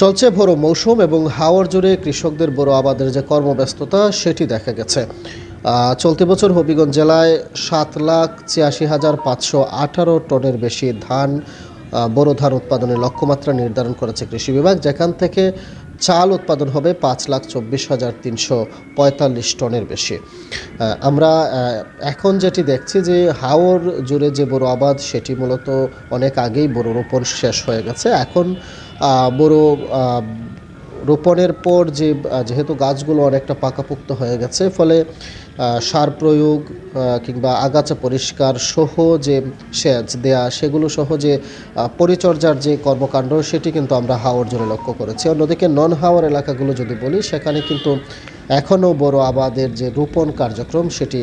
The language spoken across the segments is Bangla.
চলছে বড় মৌসুম এবং হাওর জুড়ে কৃষকদের বড় আবাদের যে কর্মব্যস্ততা, সেটি দেখা গেছে। চলতি বছর হবিগঞ্জ জেলায় সাত লাখ ছিয়াশি হাজার পাঁচশো আঠারো টনের বেশি ধান বোরো ধান উৎপাদনের লক্ষ্যমাত্রা নির্ধারণ করেছে কৃষি বিভাগ। যেখান থেকে চাল উৎপাদন হবে পাঁচ লাখ চব্বিশ হাজার তিনশো পঁয়তাল্লিশ টনের বেশি। আমরা এখন যেটি দেখছি যে হাওর জুড়ে যে বড় আবাদ, সেটি মূলত অনেক আগেই বড় রোপণ শেষ হয়ে গেছে। এখন বড় রোপণের পর যে যেহেতু গাছগুলো অনেকটা পাকাপোক্ত হয়ে গেছে, ফলে সার প্রয়োগ কিংবা আগাছা পরিষ্কার সহ যে সেচ দেয়া, সেগুলো সহ যে পরিচর্যার যে কর্মকাণ্ড, সেটি কিন্তু আমরা হাওর জোরে লক্ষ্য করেছি। অন্যদিকে নন হাওর এলাকাগুলো যদি বলি, সেখানে কিন্তু এখনও বড় আবাদের যে রোপণ কার্যক্রম সেটি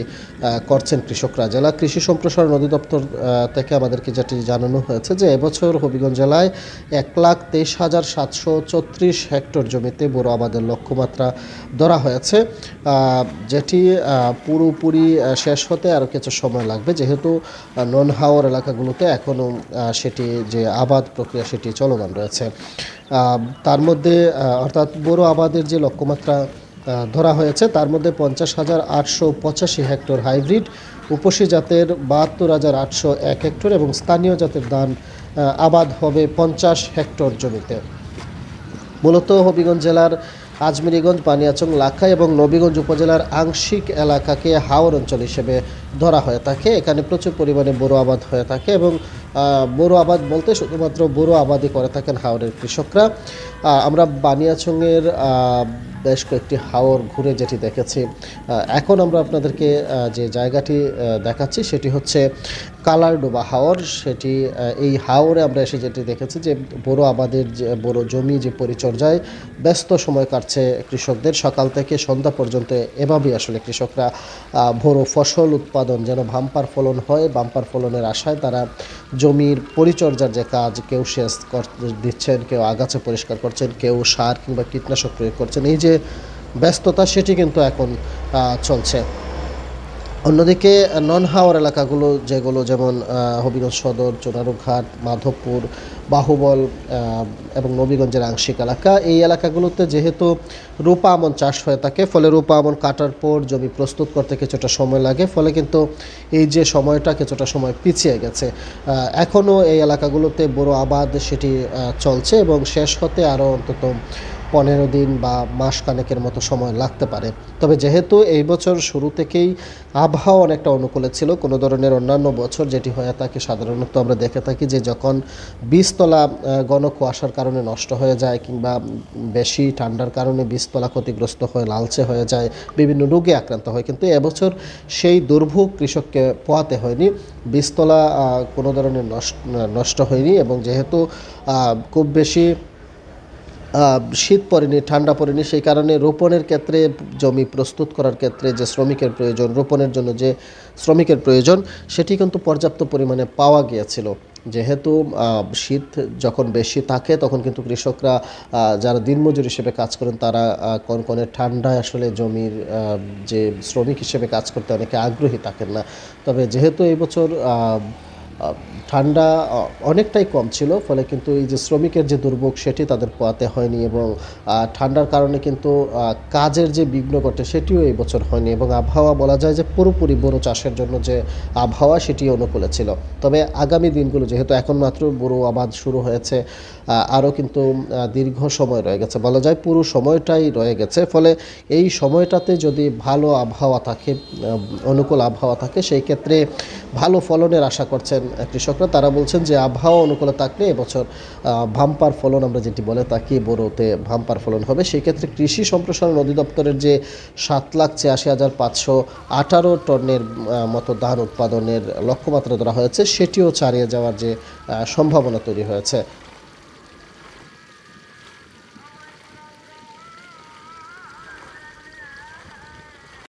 করছেন কৃষকরা। জেলা কৃষি সম্প্রসারণ অধিদপ্তর থেকে আমাদেরকে যেটি জানানো হয়েছে যে, এবছর হবিগঞ্জ জেলায় এক লাখ তেইশ হাজার সাতশো চৌত্রিশ হেক্টর জমিতে বড় আবাদের লক্ষ্যমাত্রা ধরা হয়েছে। যেটি পুরোপুরি শেষ হতে আরও কিছু সময় লাগবে। যেহেতু নন হাওর এলাকাগুলোতে এখনও সেটি যে আবাদ প্রক্রিয়া সেটি চলমান রয়েছে। তার মধ্যে অর্থাৎ বড় আবাদের যে লক্ষ্যমাত্রা ধরা হয়েছে। তার মধ্যে পঞ্চাশ হাজার আটশো পঁচাশি হেক্টর হাইব্রিড, উপসী জাতের বাহাত্তর হাজার আটশো এক হেক্টর এবং স্থানীয় জাতের ধান আবাদ হবে পঞ্চাশ হেক্টর জমিতে। মূলত হবিগঞ্জ জেলার আজমিরিগঞ্জ পানিয়াচং লাখা এবং নবীগঞ্জ উপজেলার আংশিক এলাকাকে হাওর অঞ্চল হিসেবে ধরা হয়ে থাকে। এখানে প্রচুর পরিমাণে বড় আবাদ হয়ে থাকে এবং বড় আবাদ বলতে শুধুমাত্র বড় আবাদই করে থাকেন হাওরের কৃষকরা। আমরা বানিয়াচংয়ের বেশ কয়েকটি হাওর ঘুরে যেটি দেখেছি। এখন আমরা আপনাদেরকে যে জায়গাটি দেখাচ্ছি সেটি হচ্ছে কালারডোবা হাওর, সেটি এই হাওরে আমরা এসে যেটি দেখেছি যে বড় আবাদের যে বড় জমি যে পরিচর্যায় ব্যস্ত সময় কাটছে কৃষকদের। সকাল থেকে সন্ধ্যা পর্যন্ত এভাবেই আসলে কৃষকরা বড় ফসল উৎপাদন যেন বাম্পার ফলন হয়, বাম্পার ফলনের আশায় তারা জমির পরিচর্যার যে কাজ, কেউ সেচ কর- দিচ্ছেন, কেউ আগাছা পরিষ্কার করছেন, কেউ সার কিংবা কীটনাশক প্রয়োগ করছেন, এই যে ব্যস্ততা, সেটি কিন্তু এখন চলছে। অন্যদিকে নন হাওয়ার এলাকাগুলো যেগুলো যেমন হবিগঞ্জ সদর চোনারুঘাট মাধবপুর, বাহুবল এবং নবীগঞ্জের আংশিক এলাকা, এই এলাকাগুলোতে যেহেতু রূপা আমন চাষ হয়ে থাকে, ফলে রূপা আমন কাটার পর জমি প্রস্তুত করতে কিছুটা সময় লাগে, ফলে কিন্তু এই যে সময়টা কিছুটা সময় পিছিয়ে গেছে। এখনও এই এলাকাগুলোতে বড় আবাদ সেটি চলছে এবং শেষ হতে আরও অন্তত পনেরো দিন বা মাস কানেকের মতো সময় লাগতে পারে। তবে যেহেতু এই বছর শুরু থেকেই আবহাওয়া অনেকটা অনুকূলে ছিল, কোনো ধরনের অন্যান্য বছর যেটি হয়ে থাকে সাধারণত আমরা দেখে থাকি যে যখন বীজতলা ঘন কুয়াশার কারণে নষ্ট হয়ে যায় কিংবা বেশি ঠান্ডার কারণে বীজতলা ক্ষতিগ্রস্ত হয়ে লালচে হয়ে যায়, বিভিন্ন রোগে আক্রান্ত হয়, কিন্তু এবছর সেই দুর্ভোগ কৃষককে পোয়াতে হয়নি। বীজতলা কোনো ধরনের নষ্ট নষ্ট হয়নি এবং যেহেতু খুব বেশি শীত পড়েনি, ঠান্ডা পড়েনি, সেই কারণে রোপণের ক্ষেত্রে, জমি প্রস্তুত করার ক্ষেত্রে যে শ্রমিকের প্রয়োজন, রোপণের জন্য যে শ্রমিকের প্রয়োজন, সেটি কিন্তু পর্যাপ্ত পরিমাণে পাওয়া গিয়েছিল। যেহেতু শীত যখন বেশি থাকে, তখন কিন্তু কৃষকরা যারা দিনমজুর হিসেবে কাজ করেন, তারা কনকনে ঠান্ডায় আসলে জমির যে শ্রমিক হিসেবে কাজ করতে অনেকে আগ্রহী থাকেন না। তবে যেহেতু এই বছর ঠান্ডা অনেকটাই কম ছিল, ফলে কিন্তু এই যে শ্রমিকের যে দুর্ভোগ সেটি তাদের পোয়াতে হয়নি এবং ঠান্ডার কারণে কিন্তু কাজের যে বিঘ্ন ঘটে সেটিও এই বছর হয়নি এবং আবহাওয়া বলা যায় যে পুরোপুরি বড় চাষের জন্য যে আবহাওয়া সেটি অনুকূলে ছিল। তবে আগামী দিনগুলো যেহেতু এখন মাত্র বড় আবাদ শুরু হয়েছে আরও কিন্তু দীর্ঘ সময় রয়ে গেছে। বলা যায় পুরো সময়টাই রয়ে গেছে, ফলে এই সময়টাতে যদি ভালো আবহাওয়া থাকে অনুকূল আবহাওয়া থাকে, সেই ক্ষেত্রে ভালো ফলনের আশা করছেন কৃষকরা, তারা বলছেন যে আবহাওয়া অনুকূলে থাকলে এবছর ভাম্পার ফলন আমরা যেটি বলে থাকি বড়োতে ভাম্পার ফলন হবে। সেক্ষেত্রে কৃষি সম্প্রসারণ অধিদপ্তরের যে সাত লাখ ছিয়াশি হাজার পাঁচশো আঠারো টনের মতো ধান উৎপাদনের লক্ষ্যমাত্রা ধরা হয়েছে, সেটিও ছাড়িয়ে যাওয়ার যে সম্ভাবনা তৈরি হয়েছে।